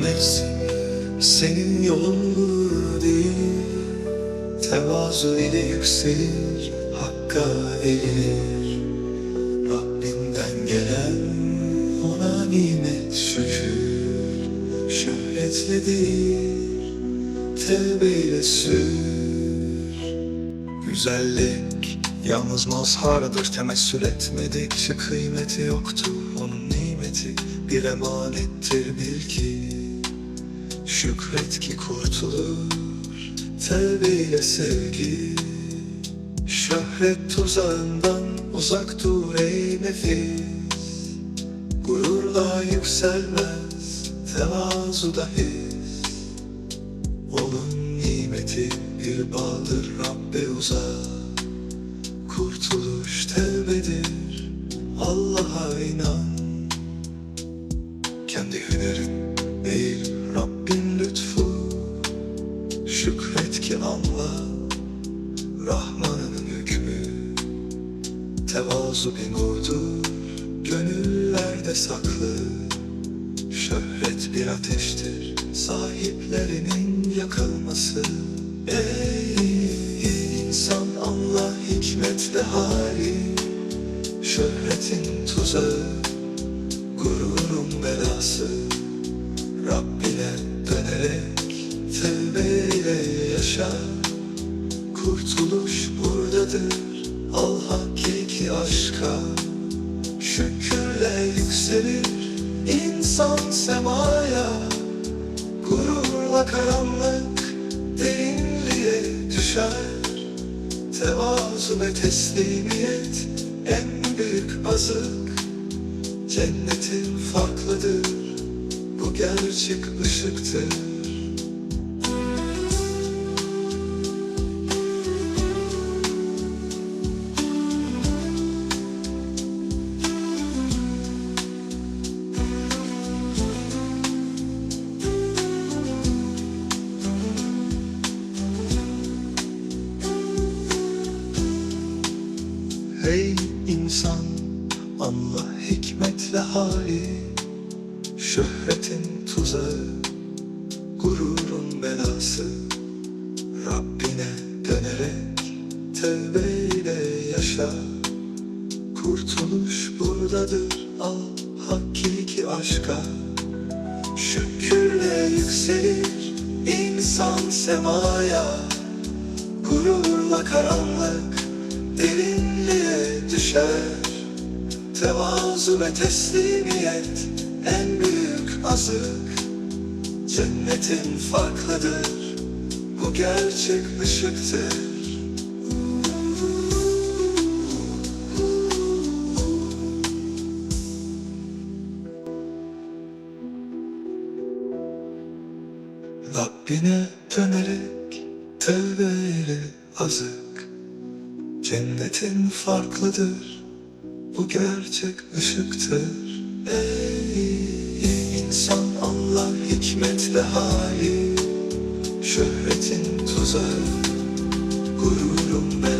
bilmez Senin yolun değil. Tevazu ile yükselir Hakka eğilir Rabbinden gelen Ona nimet şükür. Şöhretle değil Tevbeyle sür. Güzellik yalnız mazharadır Temessül etmedikçe kıymeti yoktur Onun nimeti bir emanettir bil ki Şükret ki kurtulur Tevbeyle sevgi. Şöhret tuzağından uzak dur ey nefis. Gururla yükselmez tevazuda his. Onun nimeti bir bağdır Rabbe uzak. Kurtuluş tevbedir Allah'a inan. Kendi hünerin değil Şükret ki anla Rahman'ın hükmü Tevazu bir nurdur Gönüllerde saklı Şöhret bir ateştir. Sahiplerinin yakılması. Ey insan anla hikmetle hali. Şöhretin tuzağı Gururun belası yaşa. Kurtuluş buradadır. Al hakiki aşka. Şükürle yükselir insan semaya. Gururla karanlık derinliğe düşer. Tevazu ve teslimiyet en büyük azık. Cennetin farklıdır. Bu gerçek ışıktır Hey insan anla hikmetle hali Şöhretin tuzağı Gururun belası. Rabbine dönerek Tevbeyle yaşa. Kurtuluş buradadır Al hakiki aşka. Şükürle yükselir insan semaya. Gururla karanlık derinliğe düşer. Tevazu ve teslimiyet en büyük azık. Cennetin farklıdır bu gerçek ışıktır. Rabbine dönerek tevbeyle azık Cennetin farklıdır. Bu gerçek ışıktır. Ey insan Allah hikmetle hali. Şöhretin tuzağı Gururun belası